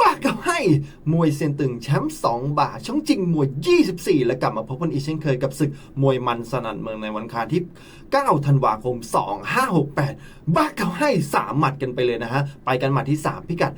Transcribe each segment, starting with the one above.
บ้าก็ ให้มวยเซียนตึงแชมป์2บาทช่องจริงมวย 24 และกลับมาพบกันอีกเช่นเคยกับศึกมวยมันสนั่นเมืองในวันคารที่ 9 ธันวาคม 2568 บ้าก็ให้ 3 หมัดกันไปเลยนะฮะ ไปกันหมัดที่ 3 พิกัด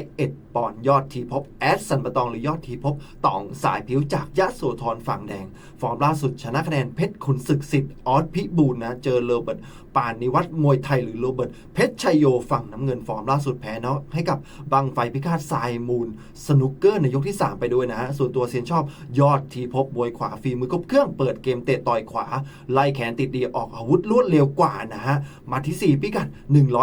101 ปอนด์ยอดทีพบแอดสันปะตองหรือยอดทีพบตองสายผิวจากยะโสธรฝั่งแดง ฟอร์มล่าสุดชนะคะแนนเพชรขุนศึกสิทธิ์ออสพิบูลนะเจอโรเบิร์ตปานนิวัฒน์มวยไทยหรือโรเบิร์ตเพชรชัยโยฝั่งน้ำเงินฟอร์มล่าสุดแพ้เนาะให้กับบังไฟพิฆาตทรายมูลสนุกเกอร์ในยกที่ 3 ไปด้วยนะฮะ ส่วนตัวเซียนชอบยอดทีพบมวยขวาฝีมือครบเครื่องเปิดเกมเตะต่อยขวา ไล่แขนติดดีออกอาวุธรวดเร็วกว่านะฮะ มาที่ 4 พิกัด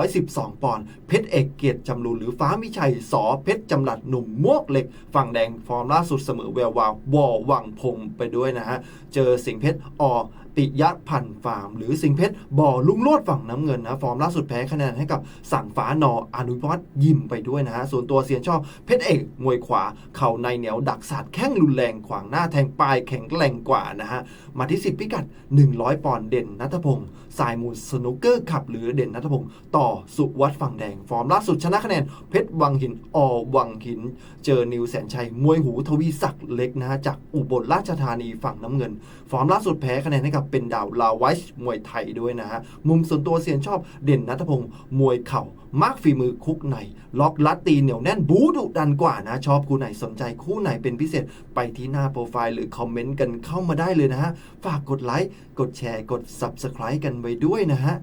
112 ปอนด์เพชรเอกเกียรติจำรูนหรือฟ้ามิชัยสอเพชรจำหลัดหนุ่มมวกเหล็ก ฝั่งแดงฟอร์มล่าสุดเสมอแวววาววอวังพงไปด้วยนะฮะ เจอสิงเพชรอ ปิยะพันธ์ฟาร์ม หรือสิงเพชรบ่อลุงโลดฝั่งน้ำเงินนะฟอร์มล่าสุดแพ้คะแนนให้กับสั่งฟ้านออนุวัฒน์ยิมไปด้วยนะฮะส่วนตัวเซียนชอบเพชรเอกมวยขวา เข่าในเหนียวดักสาดแข้งรุนแรงขวางหน้าแทงปลายแข็งแกร่งกว่านะฮะมาที่10พิกัด 100 ปอนด์เด่นนัทพงศ์สายมูลสนุกเกอร์ขับ หรือเด่นนัทพงศ์ต่อสุวัฒน์ฝั่งแดง ฟอร์มล่าสุดชนะคะแนนเพชรวังหินอวังหิน เจอนิวแสนชัยมวยหูทวีศักดิ์เล็กนะฮะจากอุบลราชธานีฝั่งน้ำเงิน ฟอร์มล่าสุดแพ้คะแนนให้กับเป็นดาวลาวิชมวยไทยด้วยนะฮะ มุมส่วนตัวเซียนชอบเด่นนัทพงศ์มวยเข่ามากฝีมือคุกใน ล็อกลัดตีเหนียวแน่นบูดุดันกว่านะ ชอบคู่ไหนสนใจคู่ไหนเป็นพิเศษไปที่หน้าโปรไฟล์หรือคอมเมนต์กันเข้ามาได้เลยนะฮะ ฝากกดไลค์กดแชร์กด Subscribe กันไว้ด้วยนะฮะ